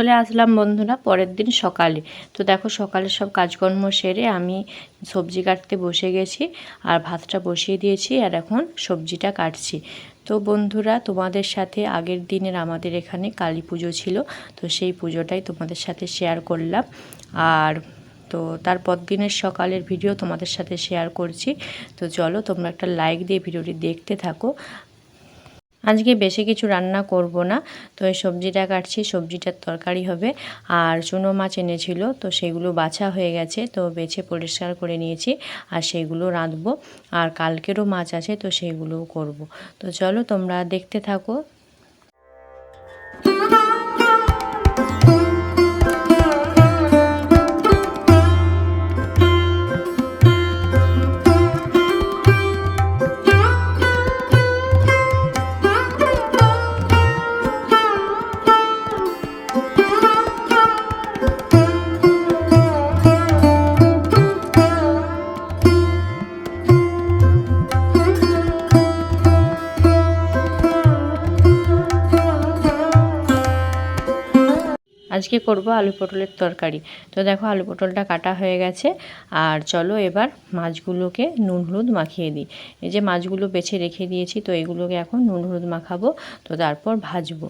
চলে আসলাম বন্ধুরা পরের দিন সকালে। তো দেখো সকালে সব কাজকর্ম সেরে আমি সবজি কাটতে বসে গেছি আর ভাতটা বসিয়ে দিয়েছি আর এখন সবজিটা কাটছি। তো বন্ধুরা তোমাদের সাথে আগের দিনের আমাদের এখানে কালী পুজো ছিল, তো সেই পুজোটাই তোমাদের সাথে শেয়ার করলাম। আর তো তারপর দিনের সকালের ভিডিও তোমাদের সাথে শেয়ার করছি। তো চলো তোমরা একটা লাইক দিয়ে ভিডিওটি দেখতে থাকো। আজকে বেশি কিছু রান্না করব না। তো এই সবজিটা কাটছি, সবজিটার তরকারি হবে। আর চুনো মাছ এনেছিল, তো সেগুলো বাছা হয়ে গেছে, তো বেছে পরিষ্কার করে নিয়েছি। আর সেগুলো রাঁধবো। আর কালকেরও মাছ আছে, তো সেগুলোও করব। তো চলো তোমরা দেখতে থাকো। আজকে করব? আলু পটলের তরকারি। তো দেখো, আলু পটলটা কাটা হয়ে গেছে। আর চলো এবার মাছগুলোকে নুন হলুদ মাখিয়ে দিই। এই যে মাছগুলো বেছে রেখে দিয়েছি, তো এগুলোকে এখন নুন হলুদ মাখাবো, তো তারপর ভাজবো।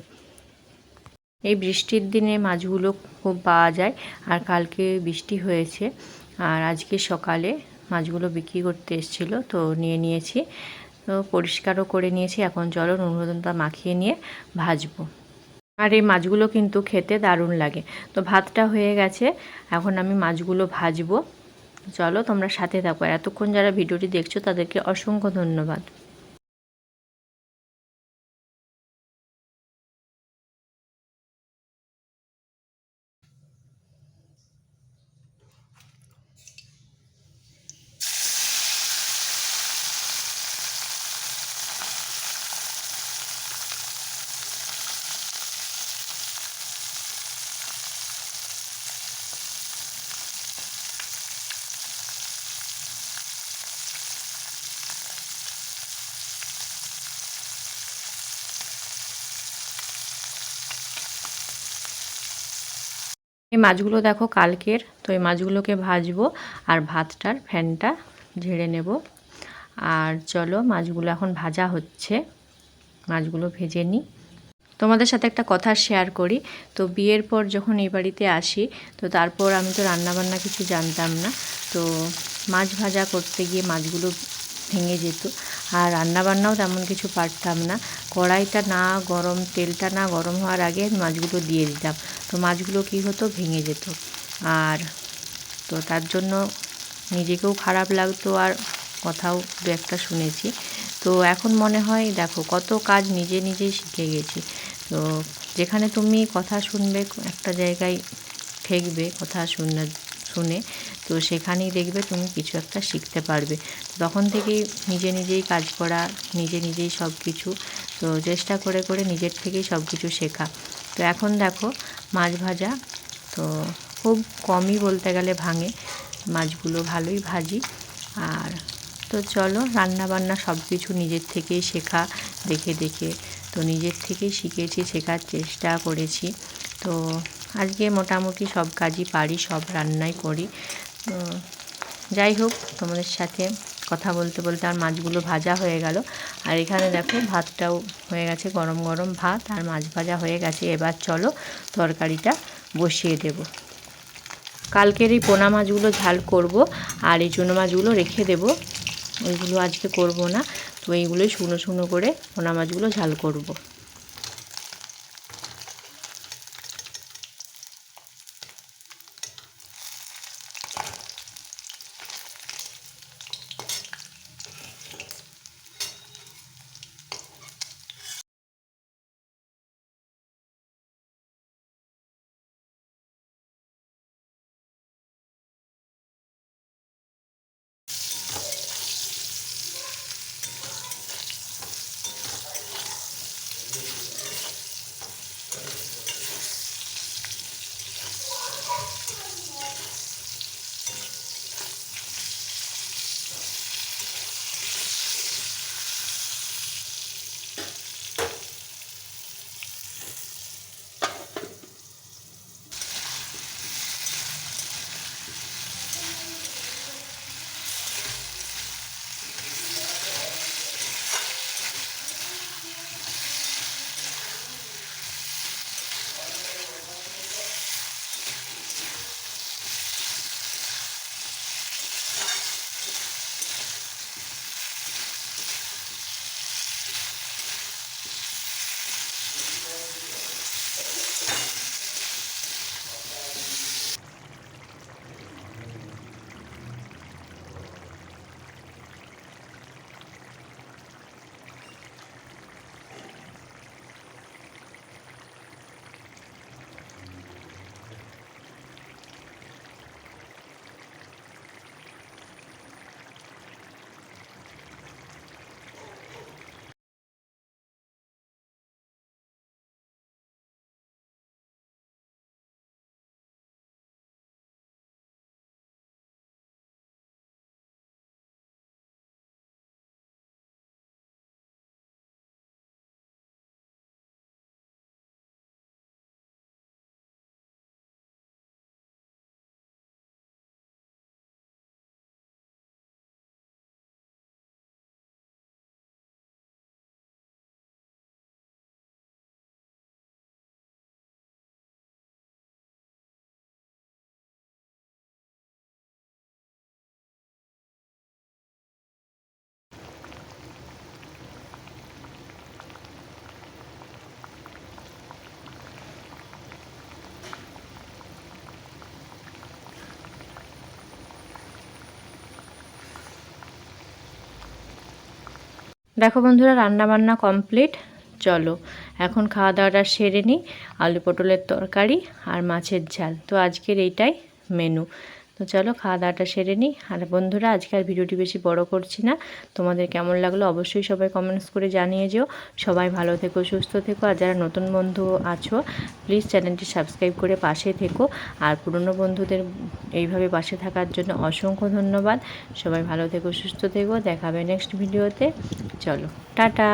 এই বৃষ্টির দিনে মাছগুলো খুব পাওয়া যায়, আর কালকে বৃষ্টি হয়েছে। আর আজকে সকালে মাছগুলো বিক্রি করতে এসেছিল, তো নিয়ে নিয়েছি। তো পরিষ্কারও করে নিয়েছি। এখন চলো নুন হলুদটা মাখিয়ে নিয়ে ভাজবো। আর এই মাছগুলো কিন্তু খেতে দারুণ লাগে। তো ভাতটা হয়ে গেছে, এখন আমি মাছগুলো ভাজবো। চলো তোমরা সাথে থাকো। এতক্ষণ যারা ভিডিওটি দেখছ তাদেরকে অসংখ্য ধন্যবাদ। মাছগুলো দেখো কালকের। তো এই মাছগুলোকে ভাজবো আর ভাতটার ফ্যানটা ঝেড়ে নেব। আর চলো, মাছগুলো এখন ভাজা হচ্ছে। মাছগুলো ভেজে নিই। তোমাদের সাথে একটা কথা শেয়ার করি। তো বিয়ের পর যখন এই বাড়িতে আসি, তো তারপর আমি তো রান্নাবান্না কিছু জানতাম না। তো মাছ ভাজা করতে গিয়ে মাছগুলো ভেঙে যেত। আর রান্নাবান্নাও তেমন কিছু পারতাম না। কড়াইটা না গরম, তেলটা না গরম হওয়ার আগে মাছগুলো দিয়ে দিতাম। তো মাছগুলো কী হতো? ভেঙে যেত। আর তো তার জন্য নিজেকেও খারাপ লাগতো আর কথাও দু একটা শুনেছি। তো এখন মনে হয়, দেখো, কত কাজ নিজে নিজেই শিখে গেছি। তো যেখানে তুমি কথা শুনবে, একটা জায়গায় ঠেকবে কথা শুনে শুনে। তো সেখানেই দেখবে তুমি কিছু একটা শিখতে পারবে। তখন থেকেই নিজে নিজেই কাজ করা, নিজে নিজেই সব কিছু তো চেষ্টা করে করে নিজের থেকেই সব কিছু শেখা। তো এখন দেখো মাছ ভাজা। তো খুব কমই বলতে গেলে ভাঙে। মাছগুলো ভালোই ভাজি। আর তো চলো রান্না বান্না সব কিছু নিজের থেকেই শেখা, দেখে দেখে। তো নিজের থেকেই শিখেছি, শেখার চেষ্টা করেছি। তো আজকে মোটামুটি সব কাজই পারি, সব রান্নাই করি। যাই হোক, তোমাদের সাথে কথা বলতে বলতে আর মাছগুলো ভাজা হয়ে গেল। আর এখানে দেখো ভাতটাও হয়ে গেছে, গরম গরম ভাত আর মাছ ভাজা হয়ে গেছে। এবার চলো তরকারিটা বসিয়ে দেব। কালকের এই পোনা মাছগুলো ঝাল করব আর এই চুনো মাছগুলো রেখে দেব। ওইগুলো আজকে করব না, তো এইগুলোই শুনো শুনো করে পোনা মাছগুলো ঝাল করব। দেখো বন্ধুরা, রান্নাবান্না কমপ্লিট চলো, এখন খাওয়া দাওয়াটা সেরে নিই আলু পটলের তরকারি আর মাছের ঝাল। তো আজকের এইটাই মেনু তো চলো খাওয়া দাওয়াটা সেরে নিই। আর বন্ধুরা, আজকে আর ভিডিওটি বেশি বড় করছি না। তোমাদের কেমন লাগল অবশ্যই সবাই কমেন্টস করে জানিয়ে যেও। সবাই ভালো থেকো, সুস্থ থেকো। আর যারা নতুন বন্ধু আছো প্লিজ চ্যানেলটি সাবস্ক্রাইব করে পাশে থেকো। আর পুরনো বন্ধুদের এইভাবে পাশে থাকার জন্য অসংখ্য ধন্যবাদ। সবাই ভালো থেকো, সুস্থ থেকো। দেখাবে নেক্সট ভিডিওতে চলো, টাটা!